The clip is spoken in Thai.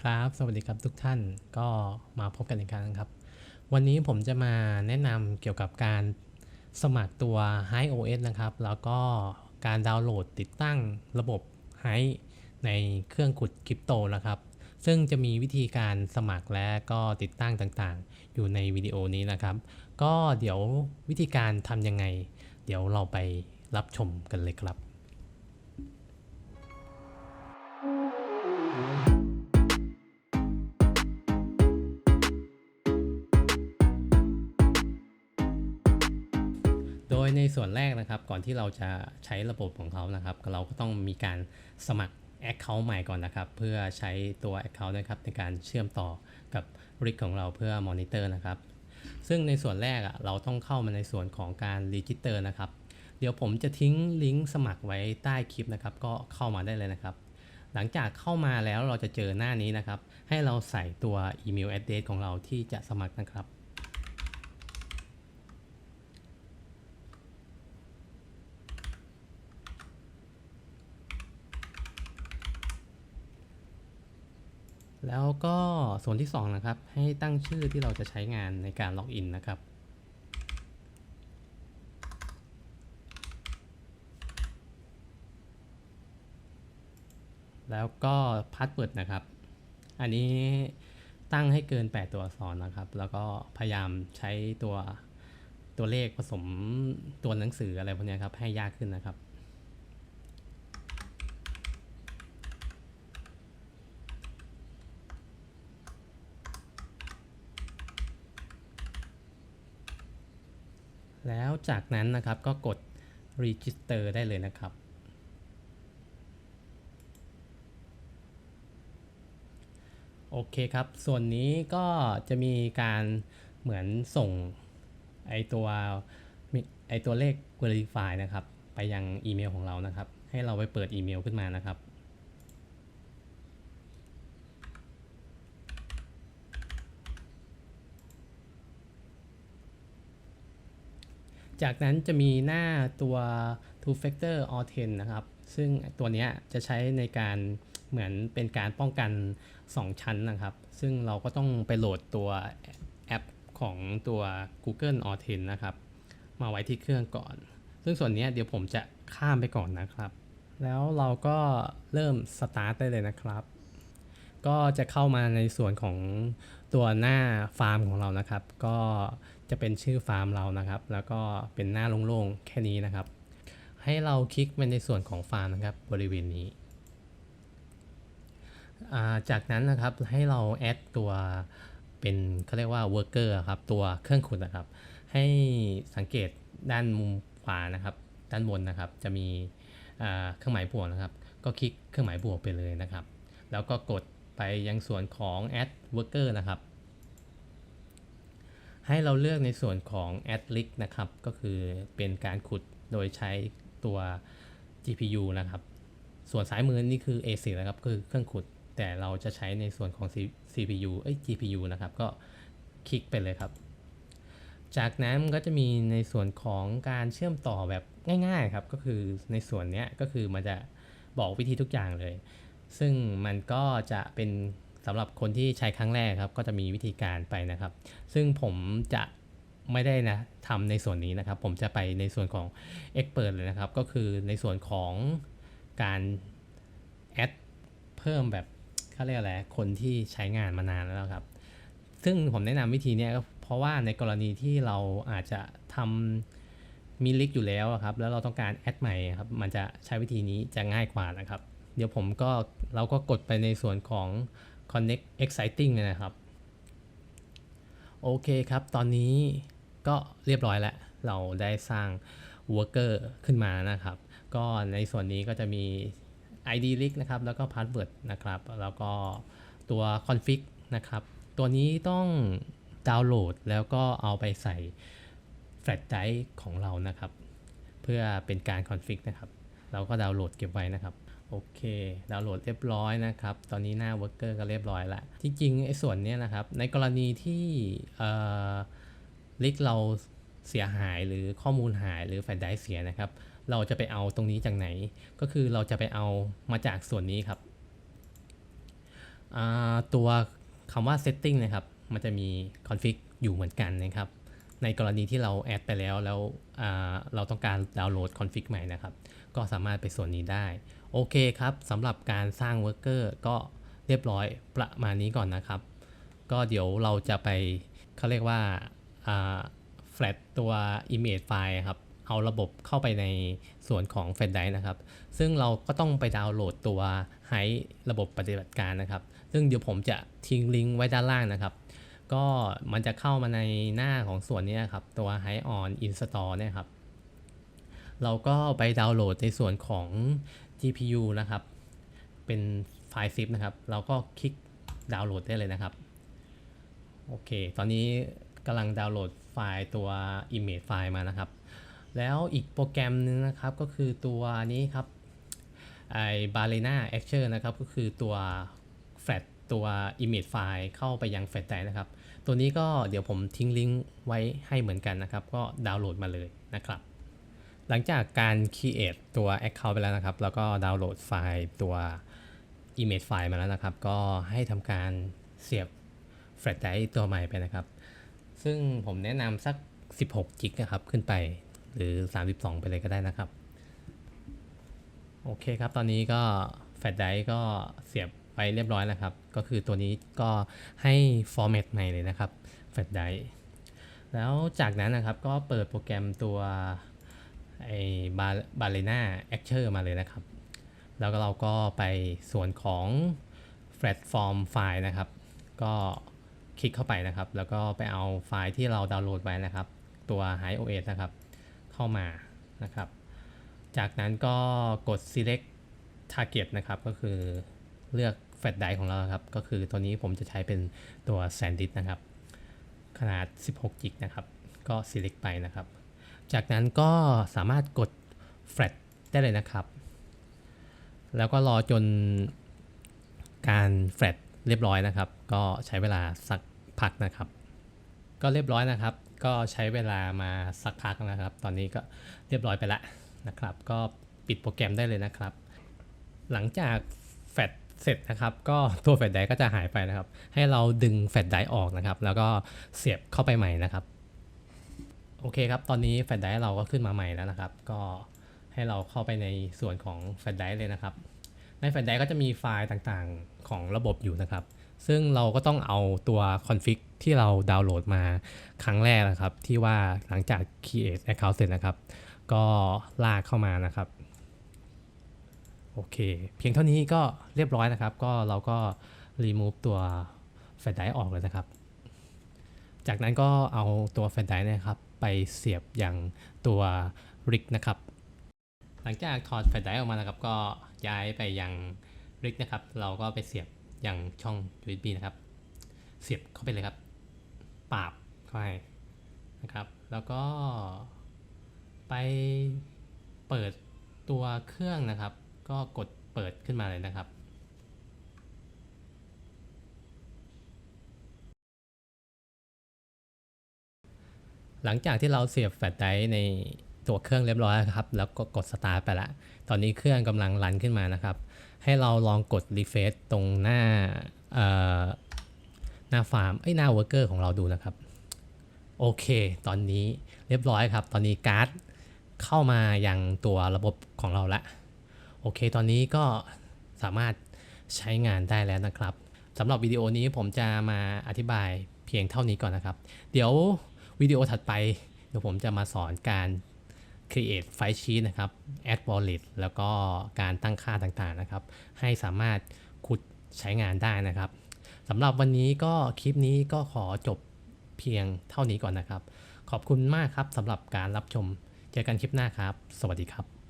ครับ สวัสดีครับทุกท่านก็มาพบกันอีกครั้งครับ วันนี้ผมจะมาแนะนำเกี่ยวกับการสมัครตัว Hi OS นะครับ แล้วก็การดาวน์โหลดติดตั้งระบบ Hi ในเครื่องขุดคริปโตนะครับ ซึ่งจะมีวิธีการสมัครและก็ติดตั้งต่างๆ อยู่ในวิดีโอนี้นะครับ ก็เดี๋ยววิธีการทำยังไง เดี๋ยวเราไปรับชมกันเลยครับ โดยในส่วนแรกนะครับ ก่อนที่เราจะใช้ระบบของเขานะครับ เราก็ต้องมีการสมัคร Account ใหม่ก่อนนะครับ เพื่อใช้ตัว Account นะครับในการเชื่อมต่อกับริกของเราเพื่อมอนิเตอร์นะครับ ซึ่งในส่วนแรกอะเราต้องเข้ามาในส่วนของการรีจิสเตอร์นะครับ เดี๋ยวผมจะทิ้งลิงก์สมัครไว้ใต้คลิปนะครับ ก็เข้ามาได้เลยนะครับ หลังจากเข้ามาแล้วเราจะเจอหน้านี้นะครับ ให้เราใส่ตัวอีเมล address ของเราที่จะสมัครนะครับ แล้วก็ส่วนที่2นะครับ ให้ตั้งชื่อที่เราจะใช้งานในการล็อกอินนะครับ แล้วก็พาสเวิร์ดนะครับ อันนี้ตั้งให้เกิน 8 ตัวอักษรนะครับ แล้วก็พยายามใช้ตัวตัวเลขผสมตัวหนังสืออะไรพวกนี้ครับ ให้ยากขึ้นนะครับ แล้วจากนั้นนะครับก็กด register ได้เลยนะครับ โอเคครับ ส่วนนี้ก็จะมีการเหมือนส่งไอตัวไอตัวเลข verify นะครับ ไปยังอีเมลของเรานะครับ ให้เราไปเปิดอีเมลขึ้นมานะครับ จากนั้นจะมีหน้าตัว two factor authent นะครับ ซึ่งตัวนี้จะใช้ในการเหมือนเป็นการป้องกัน 2 ชั้นนะครับ ซึ่งเราก็ต้องไปโหลดตัวแอปของตัว Google Authent นะครับ มาไว้ที่เครื่องก่อน ซึ่งส่วนนี้เดี๋ยวผมจะข้ามไปก่อนนะครับ แล้วเราก็เริ่มสตาร์ทได้เลยนะครับ ก็จะเข้ามาในส่วนของตัวหน้าฟาร์มของเรานะครับ ก็จะเป็นชื่อฟาร์มเรานะครับ แล้วก็เป็นหน้าโล่งๆแค่นี้นะครับ ให้เราคลิกไปในส่วนของฟาร์มนะครับ บริเวณนี้ จากนั้นนะครับให้เราแอดตัวเป็นเขาเรียกว่า worker อะครับตัวเครื่องขุดนะครับ ให้สังเกตด้านมุมขวานะครับ ด้านบนนะครับ จะมีเครื่องหมายบวกนะครับ ก็คลิกเครื่องหมายบวกไปเลยนะครับ แล้วก็กด ไปยังส่วนของ add worker นะครับ ให้เราเลือกในส่วนของ add link นะครับ ก็คือเป็นการขุดโดยใช้ตัว GPU นะครับ ส่วนซ้ายมือนี่คือ ASIC นะครับ คือเครื่องขุด แต่เราจะใช้ในส่วนของ CPU เอ้ย GPU นะครับ ก็คลิกไปเลยครับ จากนั้นก็จะมีในส่วนของการเชื่อมต่อแบบง่ายๆครับ ก็คือในส่วนนี้ก็คือมันจะบอกวิธีทุกอย่างเลย ซึ่งมันก็จะเป็นสำหรับคนที่ใช้ครั้งแรกครับ ก็จะมีวิธีการไปนะครับ ซึ่งผมจะไม่ได้นะทำในส่วนนี้นะครับ ผมจะไปในส่วนของ Expert เลยนะครับ ก็คือในส่วนของการแอดเพิ่มแบบเขาเรียกอะไรคนที่ใช้งานมานานแล้วครับ ซึ่งผมแนะนำวิธีนี้ก็เพราะว่าในกรณีที่เราอาจจะทำมีลิกอยู่แล้วครับ แล้วเราต้องการแอดใหม่ครับ มันจะใช้วิธีนี้จะง่ายกว่านะครับ เดี๋ยวผมก็เราก็กดไปในส่วนของ connect exciting นะครับ โอเคครับ ตอนนี้ก็เรียบร้อยแล้ว เราได้สร้าง worker ขึ้นมานะครับ ก็ในส่วนนี้ก็จะมี ID link นะครับ แล้วก็ password นะครับ แล้วก็ตัว config นะครับ ตัวนี้ต้องดาวน์โหลดแล้วก็เอาไปใส่ flash drive ของเรานะครับ เพื่อเป็นการ config นะครับ เราก็ดาวน์โหลดเก็บไว้นะครับ โอเค ดาวน์โหลดเรียบร้อยนะครับ ตอนนี้หน้า worker ก็เรียบร้อยละ จริงๆไอ้ส่วนนี้นะครับ ในกรณีที่เอ่อลิกเราเสียหายหรือข้อมูลหายหรือแฟลชไดร์เสียนะครับ เราจะไปเอาตรงนี้จากไหน ก็คือเราจะไปเอามาจากส่วนนี้ครับ ตัวคำว่า setting นะครับ มันจะมี config อยู่เหมือนกันนะครับ ในกรณีที่เราแอดไปแล้วแล้วเราต้องการดาวน์โหลด config ใหม่นะครับ ก็สามารถไปส่วนนี้ได้ โอเคครับสำหรับการสร้าง worker ก็เรียบร้อยประมาณนี้ก่อนนะครับ ก็เดี๋ยวเราจะไปเขาเรียกว่าอ่า flat ตัว image file ครับ เอาระบบเข้าไปในส่วนของ flash d r i v นะครับ ซึ่งเราก็ต้องไปดาวน์โหลดตัวให้ระบบปฏิบัติการนะครับ ซึ่งเดี๋ยวผมจะทิ้งลิงก์ไว้ด้านล่างนะครับ ก็มันจะเข้ามาในหน้าของส่วนนี้ครับ ตัว h i on install เนี่ยครับ เราก็ไปดาวน์โหลดในส่วนของ GPU นะครับ เป็นไฟล์ zip นะครับ เราก็คลิกดาวน์โหลดได้เลยนะครับ โอเค ตอนนี้กำลังดาวน์โหลดไฟล์ตัว image ไฟล์มานะครับ แล้วอีกโปรแกรมนึงนะครับก็คือตัวนี้ครับไอ้ Balena a c t u r นะครับ ก็คือตัว Flat ตัว Image File เข้าไปยัง Flash Drive นะครับ ตัวนี้ก็เดี๋ยวผมทิ้งลิงก์ไว้ให้เหมือนกันนะครับ ก็ดาวน์โหลดมาเลยนะครับ หลังจากการ Create ตัว Account ไปแล้วนะครับ แล้วก็ดาวน์โหลดไฟล์ตัว Image File มาแล้วนะครับ ก็ให้ทำการเสียบ Flash Drive ตัวใหม่ไปนะครับ ซึ่งผมแนะนำสัก 16จิกนะครับ ขึ้นไป หรือ 32 ไปเลยก็ได้นะครับ โอเคครับ ตอนนี้ก็แฟลชไดร์ก็เสียบไปเรียบร้อยแล้วครับ ก็คือตัวนี้ก็ให้ฟอร์แมตใหม่เลยนะครับแฟลชไดร์แล้วจากนั้นนะครับก็เปิดโปรแกรมตัว ไอ้บาบาเลน่าแอคเชอร์มาเลยนะครับ แล้วก็เราก็ไปส่วนของแฟลตฟอร์มไฟล์นะครับ ก็คลิกเข้าไปนะครับ แล้วก็ไปเอาไฟล์ที่เราดาวน์โหลดไว้นะครับ ตัว High OS นะครับ เข้ามานะครับ จากนั้นก็กด select target นะครับ ก็คือเลือกแฟลชไดร์ของเราครับ ก็คือตัวนี้ผมจะใช้เป็นตัว SanDisk นะครับ ขนาด 16กิกนะครับ ก็ select ไปนะครับ จากนั้นก็สามารถกด flash ได้เลยนะครับ แล้วก็รอจนการแฟลชเรียบร้อยนะครับ ก็ใช้เวลาสักพักนะครับ ก็เรียบร้อยนะครับ ก็ใช้เวลามาสักพักนะครับ ตอนนี้ก็เรียบร้อยไปแล้วนะครับ ก็ปิดโปรแกรมได้เลยนะครับ หลังจากแฟลชเสร็จนะครับก็ตัวแฟลชไดร์ก็จะหายไปนะครับ ให้เราดึงแฟลชไดร์ออกนะครับ แล้วก็เสียบเข้าไปใหม่นะครับ โอเคครับ ตอนนี้แฟลชไดร์เราก็ขึ้นมาใหม่แล้วนะครับ ก็ให้เราเข้าไปในส่วนของแฟลชไดร์เลยนะครับ ในแฟลชไดร์ก็จะมีไฟล์ต่างๆของระบบอยู่นะครับ ซึ่งเราก็ต้องเอาตัวคอนฟิกที่เราดาวน์โหลดมาครั้งแรกนะครับ ที่ว่าหลังจาก create account เสร็จนะครับ ก็ลากเข้ามานะครับ โอเค เพียงเท่านี้ก็เรียบร้อยนะครับ ก็เราก็ remove ตัวแฟลชไดร์ออกเลยนะครับ จากนั้นก็เอาตัวแฟลชไดร์เนะครับไปเสียบอย่างตัว rig นะครับ หลังจากถอดแฟลชไดร์ออกมานะครับ ก็ย้ายไปยัง rig นะครับ เราก็ไปเสียบอย่างช่อง USB นะครับ เสียบเข้าไปเลยครับ ปาบเข้าไปนะครับ แล้วก็ไปเปิดตัวเครื่องนะครับ ก็กดเปิดขึ้นมาเลยนะครับ หลังจากที่เราเสียบแฟลชไดร์ในตัวเครื่องเรียบร้อยแล้วครับ แล้วก็กดสตาร์ทไปละ ตอนนี้เครื่องกำลังรันขึ้นมานะครับ ให้เราลองกดรีเฟซตรงหน้าหน้าฟาร์มเอ้หน้าเวอร์เกอร์ของเราดูนะครับ โอเค ตอนนี้เรียบร้อยครับ ตอนนี้การ์ดเข้ามาอยังตัวระบบของเราละ โอเค ตอนนี้ก็สามารถใช้งานได้แล้วนะครับสำหรับวิดีโอนี้ผมจะมาอธิบายเพียงเท่านี้ก่อนนะครับ เดี๋ยว วิดีโอถัดไปเดี๋ยวผมจะมาสอนการ create file sheet นะครับ add wallet แล้วก็การตั้งค่าต่างๆนะครับ ให้สามารถขุดใช้งานได้นะครับสำหรับวันนี้ก็คลิปนี้ก็ขอจบเพียงเท่านี้ก่อนนะครับ ขอบคุณมากครับสำหรับการรับชม เจอกันคลิปหน้าครับ สวัสดีครับ